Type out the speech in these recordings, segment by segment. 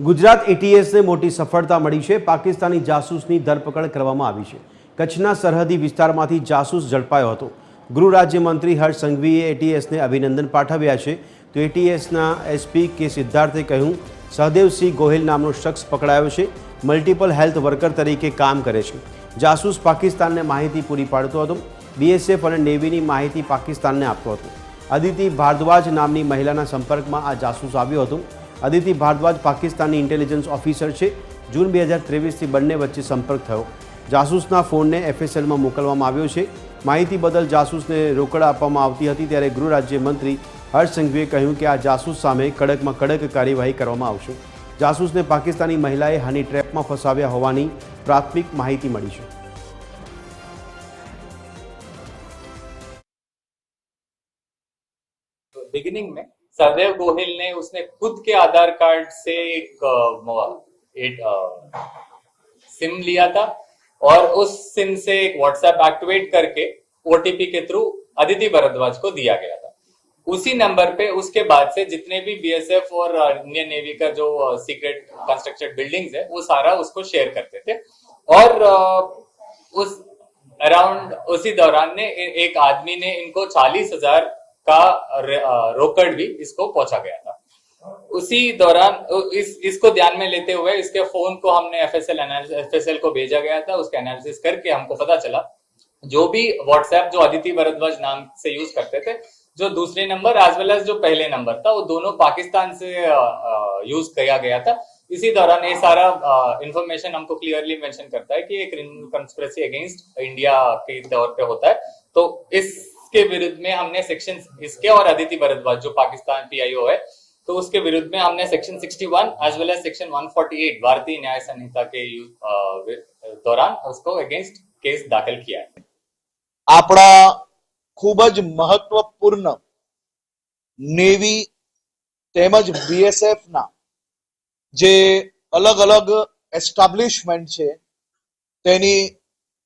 ગુજરાત એટીએસને મોટી સફળતા મળી છે. પાકિસ્તાની જાસૂસની ધરપકડ કરવામાં આવી છે. કચ્છના સરહદી વિસ્તારમાંથી જાસૂસ ઝડપાયો હતો. ગૃહ રાજ્યમંત્રી હર્ષ સંઘવીએ એટીએસને અભિનંદન પાઠવ્યા છે. તો એટીએસના એસપી કે સિદ્ધાર્થે કહ્યું સહદેવસિંહ ગોહિલ નામનો શખ્સ પકડાયો છે. મલ્ટિપલ હેલ્થ વર્કર તરીકે કામ કરે છે. જાસૂસ પાકિસ્તાનને માહિતી પૂરી પાડતો હતો. બીએસએફ અને નેવીની માહિતી પાકિસ્તાનને આપતો હતો. અદિતિ ભારદ્વાજ નામની મહિલાના સંપર્કમાં આ જાસૂસ આવ્યો હતો. અદિતિ ભારદ્વાજ પાકિસ્તાની ઇન્ટેલિજન્સ ઓફિસર છે. જૂન બે હજાર ત્રેવીસથી બંને વચ્ચે સંપર્ક થયો. જાસૂસના ફોનને એફએસએલમાં મોકલવામાં આવ્યો છે. માહિતી બદલ જાસૂસને રોકડ આપવામાં આવતી હતી ત્યારે ગૃહ રાજ્યમંત્રી હર્ષ સંઘવીએ કહ્યું કે આ જાસૂસ સામે કડકમાં કડક કાર્યવાહી કરવામાં આવશે. જાસૂસને પાકિસ્તાની મહિલાએ હની ટ્રેપમાં ફસાવ્યા હોવાની પ્રાથમિક માહિતી મળી છે. બિગિનિંગ મેં सहदेव गोहिल ने उसने खुद के आधार कार्ड से एक, एक सिम लिया था और उस सिम से एक व्हाट्सएप एक्टिवेट करके ओटीपी के थ्रू अदिति भरद्वाज को दिया गया था। उसी नंबर पे उसके बाद से जितने भी बीएसएफ और इंडियन नेवी का जो सीक्रेट कंस्ट्रक्टेड बिल्डिंग्स है वो सारा उसको शेयर करते थे। और उस अराउंड उसी दौरान ने एक आदमी ने इनको चालीस हज़ार का रोकड़ भी इसको पहुँचा गया था। उसी दौरान इस, इसको ध्यान में लेते हुए इसके फ़ोन को हमने एफएसएल एफएसएल को भेजा गया था, उसका एनालिसिस करके हमको पता चला, जो भी व्हाट्सएप जो अदिति भरद्वाज नाम से यूज़ करते थे, जो दूसरे नंबर एज वेल एज जो पहले नंबर था, वो दोनों पाकिस्तान से यूज़ किया गया था। इसी दौरान ये सारा इंफॉर्मेशन हमको क्लियरली मेंशन करता है कि एक कंस्पिरेसी अगेंस्ट इंडिया के तौर पे होता है। तो इसके विरुद्ध में हमने सेक्शन इसके और अदिति भरद्वाज जो पाकिस्तान पीआईओ है तो उसके विरुद्ध में हमने section 61 as well as section 148 Bharatiya Nyaya संहिता के यू- अ, वि- दौरान उसको अगेंस्ट केस दाखिल किया है આપણા ખૂબ જ મહત્વપૂર્ણ નેવી તેમજ બીએસએફ ના જે અલગ અલગ એસ્ટાબ્લિશમેન્ટ છે તેની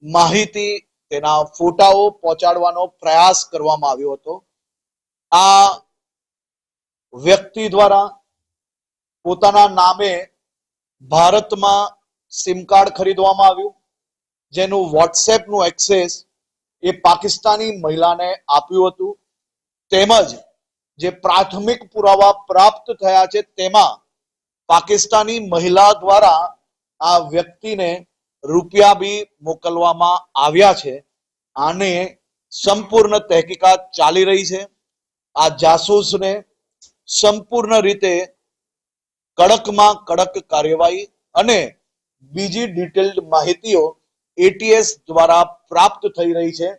માહિતી તેના ફોટાઓ પહોંચાડવાનો પ્રયાસ કરવામાં આવ્યો હતો. આ વ્યક્તિ દ્વારા પોતાના નામે ભારતમાં સિમ કાર્ડ ખરીદવામાં આવ્યું. જેનું વોટ્સએપનું એક્સેસ એ પાકિસ્તાની મહિલાને આપ્યું હતું. તેમજ જે પ્રાથમિક પુરાવા પ્રાપ્ત થયા છે તેમાં પાકિસ્તાની મહિલા દ્વારા આ વ્યક્તિને રૂપિયા બી મોકલવામાં આવ્યા છે. આને સંપૂર્ણ તહેકીકાત ચાલી રહી છે. આ જાસૂસને સંપૂર્ણ રીતે કડકમાં કડક કાર્યવાહી અને બીજી ડિટેલ્ડ માહિતીઓ એટીએસ દ્વારા પ્રાપ્ત થઈ રહી છે.